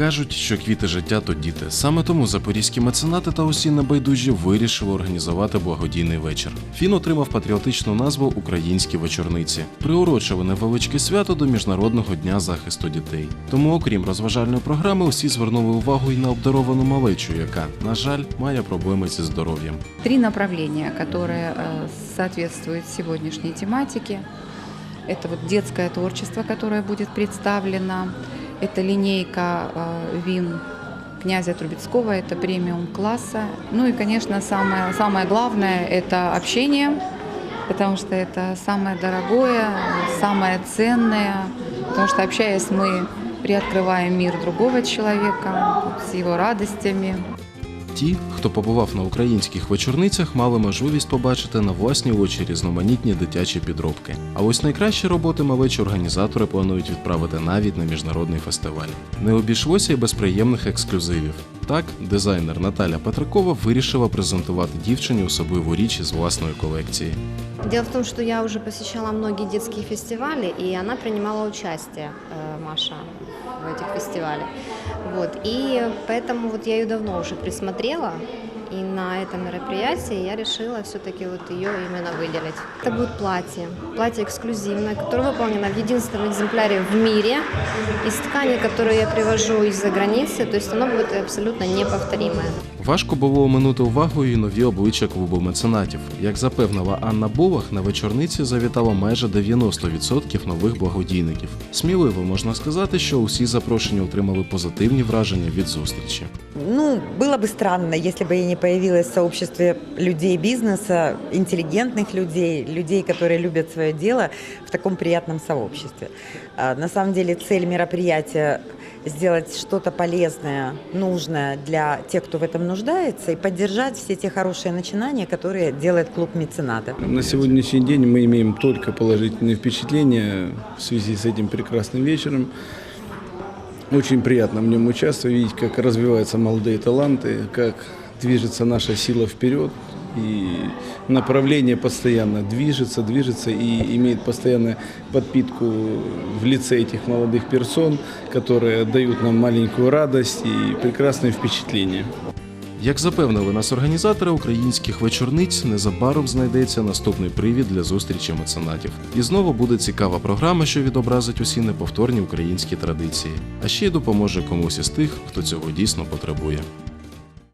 Кажуть, що квіти життя то діти. Саме тому запорізькі меценати та усі небайдужі вирішили організувати благодійний вечір. Він отримав патріотичну назву Українські вечорниці, приурочили невеличке свято до Міжнародного дня захисту дітей. Тому, окрім розважальної програми, усі звернули увагу й на обдаровану малечу, яка, на жаль, має проблеми зі здоров'ям. Три направления, которые э, соответствуют сегодняшней тематике. Это вот детское творчество, которое будет представлено. Это линейка э, вин князя Трубецкого, это премиум класса. Ну и, конечно, самое, самое главное – это общение, потому что это самое дорогое, самое ценное, потому что общаясь мы приоткрываем мир другого человека с его радостями, Ті, хто побував на українських вечорницях, мали можливість побачити на власні очі різноманітні дитячі підробки. А ось найкращі роботи малечі організатори планують відправити навіть на міжнародний фестиваль. Не обійшлося й без приємних ексклюзивів. Так, дизайнер Наталя Петракова вирішила презентувати дівчині особливу річ із власної колекції. Дело в том, что я уже посещала многие детские фестивали, и она принимала участие, э, Маша, в этих фестивалях. Вот. И поэтому вот я ее давно уже присмотрела, и на это мероприятие я решила все-таки вот ее именно выделить. Это будет платье, платье эксклюзивное, которое выполнено в единственном экземпляре в мире, из ткани, которую я привожу из-за границы, то есть оно будет абсолютно неповторимое. Важко було оминути увагою і нові обличчя клубу меценатів. Як запевнила Анна Булах, на вечорниці завітало майже 90% нових благодійників. Сміливо можна сказати, що усі запрошені отримали позитивні враження від зустрічі. Ну, было бы странно, если бы я не появилась в сообществе людей бизнеса, интеллигентных людей, людей, которые любят свое дело в таком приятном сообществе. А, На самом деле цель мероприятия сделать что-то полезное, нужное для тех, кто в этом нуждается, и поддержать все те хорошие начинания, которые делает клуб мецената. На сегодняшний день мы имеем только положительные впечатления в связи с этим прекрасным вечером. Очень приятно в нем участвовать, видеть, как развиваются молодые таланты, как движется наша сила вперед. И направление постоянно движется, движется и имеет постоянную подпитку в лице этих молодых персон, которые дают нам маленькую радость и прекрасные впечатления. Як запевнили нас організатори українських вечорниць, незабаром знайдеться наступний привід для зустрічі меценатів. І знову буде цікава програма, що відобразить усі неповторні українські традиції, а ще й допоможе комусь із тих, хто цього дійсно потребує.